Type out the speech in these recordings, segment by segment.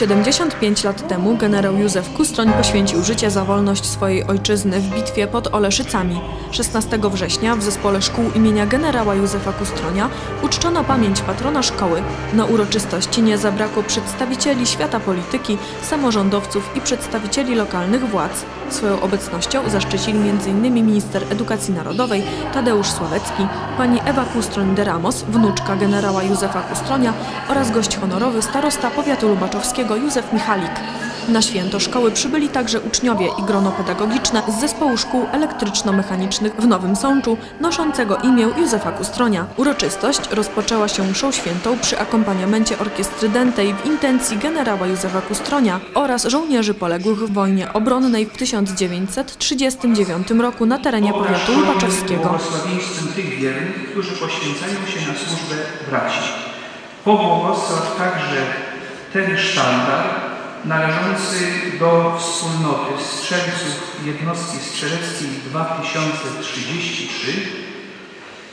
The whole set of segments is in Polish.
75 lat temu generał Józef Kustroń poświęcił życie za wolność swojej ojczyzny w bitwie pod Oleszycami. 16 września w zespole szkół imienia generała Józefa Kustronia uczczono pamięć patrona szkoły. Na uroczystości nie zabrakło przedstawicieli świata polityki, samorządowców i przedstawicieli lokalnych władz. Swoją obecnością zaszczycili m.in. minister edukacji narodowej Tadeusz Sławecki, pani Ewa Kustroń de Ramos, wnuczka generała Józefa Kustronia oraz gość honorowy starosta powiatu lubaczowskiego Józef Michalik. Na święto szkoły przybyli także uczniowie i grono pedagogiczne z zespołu szkół elektryczno-mechanicznych w Nowym Sączu, noszącego imię Józefa Kustronia. Uroczystość rozpoczęła się mszą świętą przy akompaniamencie orkiestry dętej w intencji generała Józefa Kustronia oraz żołnierzy poległych w wojnie obronnej w 1939 roku na terenie powiatu lubaczowskiego. błogosławieństwem tych wiernych, którzy poświęcają się na służbę braci. Pobłogosław także ten sztandar należący do wspólnoty strzelców jednostki strzeleckiej 2033.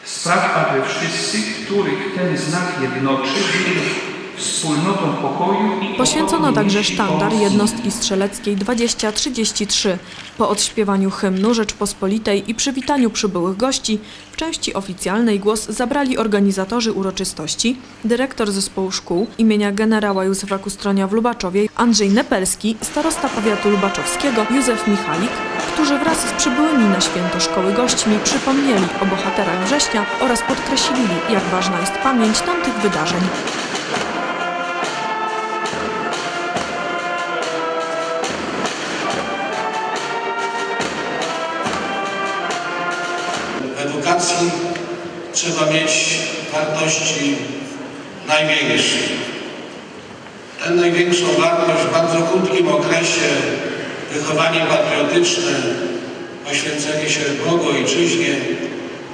Spraw, aby wszyscy, których ten znak jednoczy, wspólnotą pokoju Poświęcono także sztandar jednostki strzeleckiej 2033. Po odśpiewaniu hymnu Rzeczpospolitej i przywitaniu przybyłych gości, w części oficjalnej głos zabrali organizatorzy uroczystości, dyrektor zespołu szkół imienia generała Józefa Kustronia w Lubaczowie Andrzej Nepelski, starosta powiatu lubaczowskiego Józef Michalik, którzy wraz z przybyłymi na święto szkoły gośćmi przypomnieli o bohaterach września oraz podkreślili, jak ważna jest pamięć tamtych wydarzeń. Wartości największe. Tę największą wartość w bardzo krótkim okresie wychowanie patriotyczne, poświęcenie się Bogu, Ojczyźnie,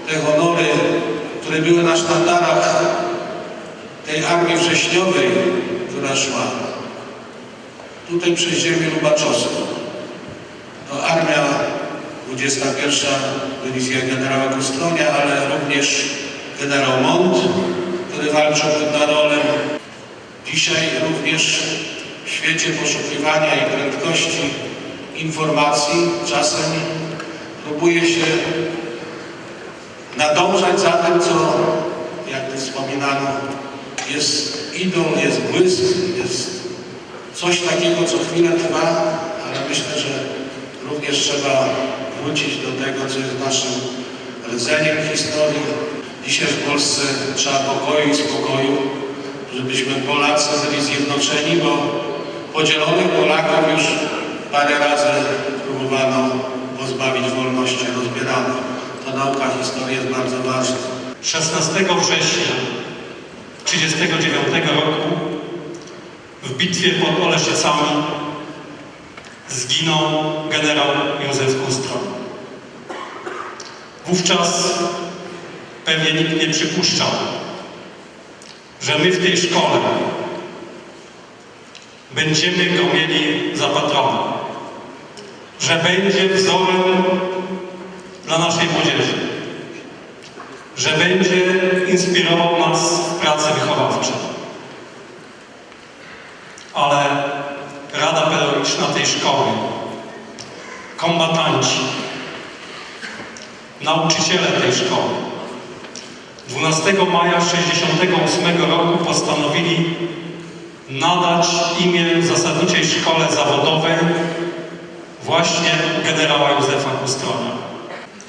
te honory, które były na sztandarach tej armii wrześniowej, która szła tutaj przez ziemię lubaczowską. To armia 21 dywizja generała Kustronia, ale również generał Mont, który walczył pod Narolem. Dzisiaj również w świecie poszukiwania i prędkości informacji czasem próbuje się nadążać za tym, co, jak tu wspominano, jest idol, jest błysk, jest coś takiego, co chwilę trwa, ale myślę, że również trzeba wrócić do tego, co jest naszym rdzeniem historii. Dzisiaj w Polsce trzeba pokoju i spokoju, żebyśmy Polacy byli zjednoczeni, bo podzielonych Polaków już parę razy próbowano pozbawić wolności, rozbierano. To nauka historii jest bardzo ważna. 16 września 1939 roku w bitwie pod Oleszycami zginął generał Józef Kustroń. Wówczas pewnie nikt nie przypuszczał, że my w tej szkole będziemy go mieli za patrona, że będzie wzorem dla naszej młodzieży że będzie inspirował nas w pracy wychowawczej. Ale Rada Pedagogiczna tej szkoły, kombatanci, nauczyciele tej szkoły 12 maja 1968 roku postanowili nadać imię zasadniczej szkole zawodowej właśnie generała Józefa Kustronia.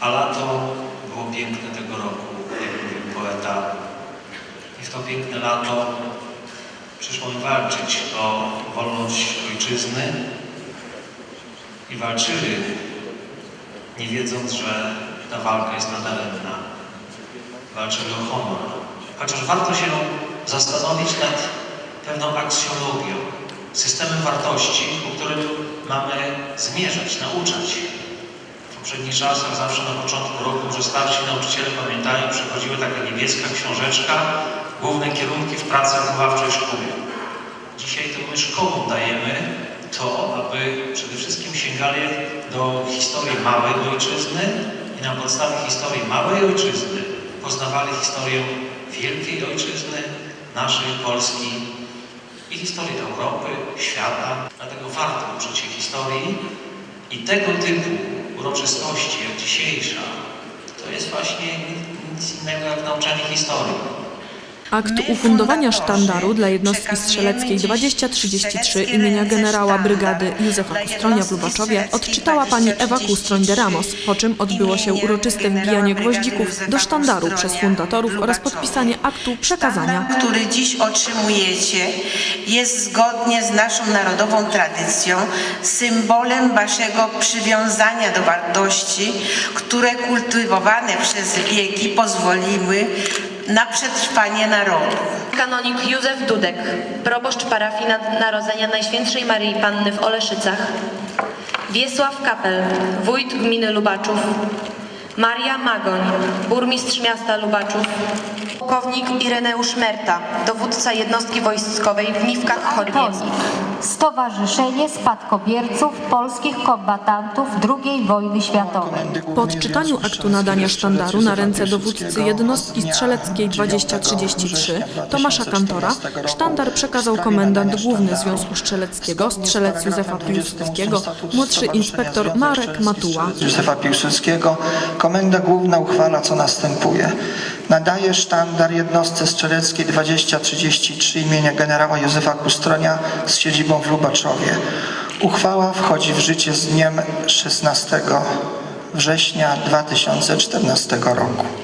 A lato było piękne tego roku, jak mówił poeta. I w to piękne lato przyszło mi walczyć o wolność ojczyzny. I walczyli, nie wiedząc, że ta walka jest nadaremna. Walczyli o honor. Chociaż warto się zastanowić nad pewną aksjologią, systemem wartości, ku którym mamy zmierzać, nauczać w poprzednich czasach, zawsze na początku roku, że starsi nauczyciele pamiętają, przychodziły taka niebieska książeczka, główne kierunki w pracy wychowawczej szkół. Dzisiaj to my szkołom dajemy to, aby przede wszystkim sięgali do historii małej ojczyzny i na podstawie historii małej ojczyzny poznawali historię wielkiej ojczyzny, naszej Polski i historii Europy, świata. Dlatego warto uczyć się historii i tego typu uroczystości jak dzisiejsza to jest właśnie nic innego jak nauczanie historii. Akt ufundowania sztandaru dla jednostki strzeleckiej 2033 imienia generała brygady Józefa Kustronia w Lubaczowie odczytała pani Ewa Kustroń de Ramos, po czym odbyło się uroczyste wbijanie gwoździków do sztandaru przez fundatorów oraz podpisanie aktu przekazania. który dziś otrzymujecie, jest zgodnie z naszą narodową tradycją symbolem waszego przywiązania do wartości, które kultywowane przez wieki pozwoliły na przetrwanie narodu. Kanonik Józef Dudek, proboszcz parafii Narodzenia Najświętszej Maryi Panny w Oleszycach. Wiesław Kapel, wójt gminy Lubaczów. Maria Magoń, burmistrz miasta Lubaczów. Pułkownik Ireneusz Merta, dowódca jednostki wojskowej w Niwkach Chorbiewskich. Stowarzyszenie Spadkobierców Polskich Kombatantów II wojny światowej. Po odczytaniu aktu nadania sztandaru na ręce dowódcy jednostki strzeleckiej 2033 Tomasza Kantora sztandar przekazał komendant główny Związku Strzeleckiego, strzelec Józefa Piłsudskiego, młodszy inspektor Marek Matuła. Józefa Piłsudskiego Komenda Główna uchwala co następuje. Nadaje sztandar jednostce strzeleckiej 2033 imienia generała Józefa Kustronia z siedzibą w Lubaczowie. Uchwała wchodzi w życie z dniem 16 września 2014 roku.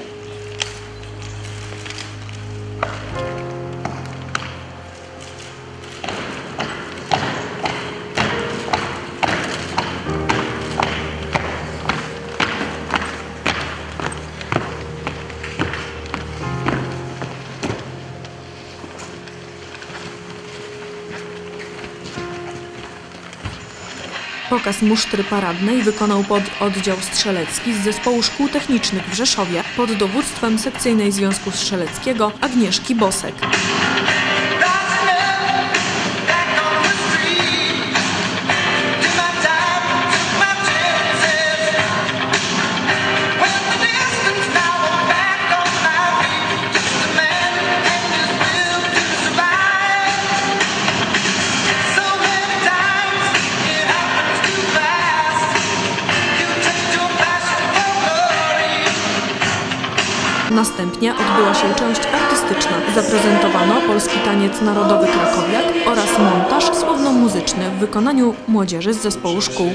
Pokaz musztry paradnej wykonał pod oddział strzelecki z Zespołu Szkół Technicznych w Rzeszowie pod dowództwem sekcyjnej Związku Strzeleckiego Agnieszki Bosek. Następnie odbyła się część artystyczna. Zaprezentowano polski taniec narodowy Krakowiak oraz montaż słowno-muzyczny w wykonaniu młodzieży z zespołu szkół.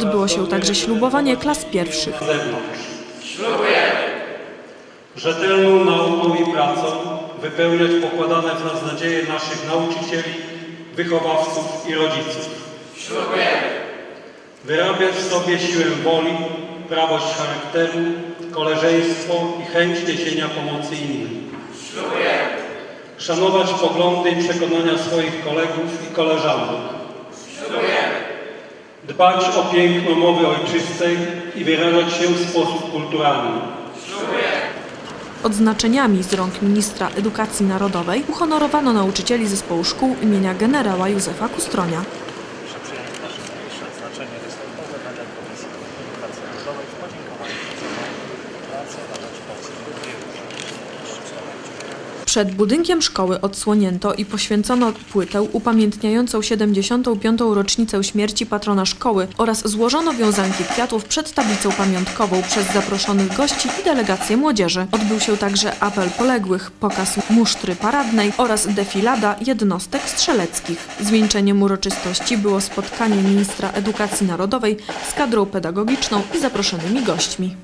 Odbyło się także ślubowanie klas pierwszych. zewnątrz. Rzetelną nauką i pracą wypełniać pokładane w nas nadzieje naszych nauczycieli, wychowawców i rodziców. Wyrabiać w sobie siłę woli, prawość charakteru, koleżeństwo i chęć niesienia pomocy innym. Szanować poglądy i przekonania swoich kolegów i koleżanek. Dbać o piękno mowy ojczystej i wyrażać się w sposób kulturalny. Odznaczeniami z rąk ministra edukacji narodowej uhonorowano nauczycieli zespołu szkół imienia generała Józefa Kustronia. Przed budynkiem szkoły odsłonięto i poświęcono płytę upamiętniającą 75. rocznicę śmierci patrona szkoły oraz złożono wiązanki kwiatów przed tablicą pamiątkową przez zaproszonych gości i delegację młodzieży. Odbył się także apel poległych, pokaz musztry paradnej oraz defilada jednostek strzeleckich. Zwieńczeniem uroczystości było spotkanie ministra edukacji narodowej z kadrą pedagogiczną i zaproszonymi gośćmi.